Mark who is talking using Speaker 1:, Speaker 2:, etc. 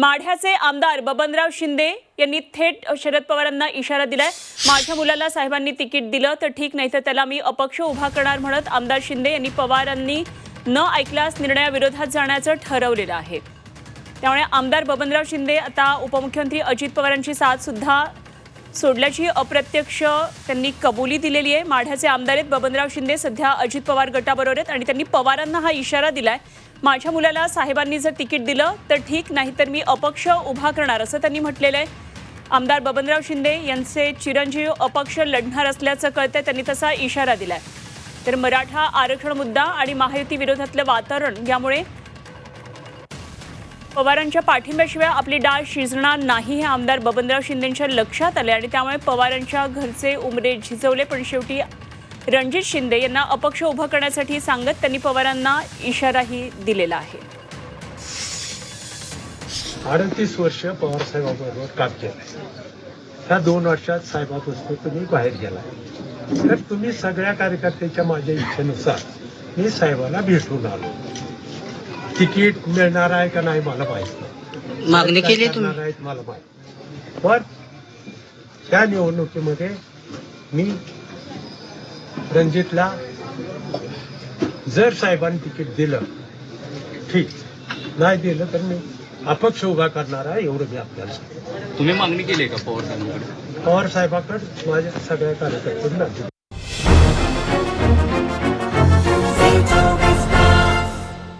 Speaker 1: माढ्याचे आमदार बबनराव शिंदे यांनी थेट शरद पवारांना इशारा दिलाय. माझ्या मुलाला साहेबांनी तिकीट दिलं तर ठीक नाही तर त्याला मी अपक्ष उभा करणार म्हणत आमदार शिंदे यांनी पवारांनी न ऐकल्यास निर्णयाविरोधात जाण्याचं ठरवलेलं आहे. त्यामुळे आमदार बबनराव शिंदे आता उपमुख्यमंत्री अजित पवारांची साथ सुद्धा सोडल्याची अप्रत्यक्ष त्यांनी कबुली दिलेली आहे. माढ्याचे आमदार आहेत बबनराव शिंदे सध्या अजित पवार गटाबरोबर आहेत आणि त्यांनी पवारांना हा इशारा दिलाय. माझ्या मुलाला साहेबांनी जर तिकीट दिलं तर ठीक नाही तर मी अपक्ष उभा करणार असं त्यांनी म्हटलेलं आहे. आमदार बबनराव शिंदे यांचे चिरंजीव अपक्ष लढणार असल्याचं कळतंय त्यांनी तसा इशारा दिलाय. तर मराठा आरक्षण मुद्दा आणि महायुती विरोधातलं वातावरण यामुळे पवारांच्या पाठिंब्याशिवाय आपली डाळ शिजणार नाही हे आमदार बबनराव शिंदेंच्या लक्षात आले आणि त्यामुळे पवारांच्या घरचे उमरे झिजवले. पण शेवटी रणजित शिंदे यांना अपक्ष उभं करण्यासाठी सांगत त्यांनी पवारांना इशाराही दिलेला आहे.
Speaker 2: अडतीस वर्ष पवार साहेबांबरोबर काम केलं ह्या दोन वर्षात साहेबापासून तुम्ही बाहेर गेला तर तुम्ही सगळ्या कार्यकर्त्याच्या माझ्या इच्छेनुसार मी साहेबाला भेटून आलो. तिकीट मिळणार आहे का नाही मला नाही.
Speaker 3: मागणी केली तुम्ही?
Speaker 2: मला माहीत पण त्या निवडणुकीमध्ये मी रणजितला जर साहेबांनी तिकीट दिलं ठीक. नाही दिलं तर मी अपक्ष उभा करणार आहे एवढं मी आपल्याला सांगतो.
Speaker 4: तुम्ही मागणी केली आहे का पवार साहेबांकडे
Speaker 2: पवार साहेबाकडे माझ्या सगळ्या कार्यकर्त्यांना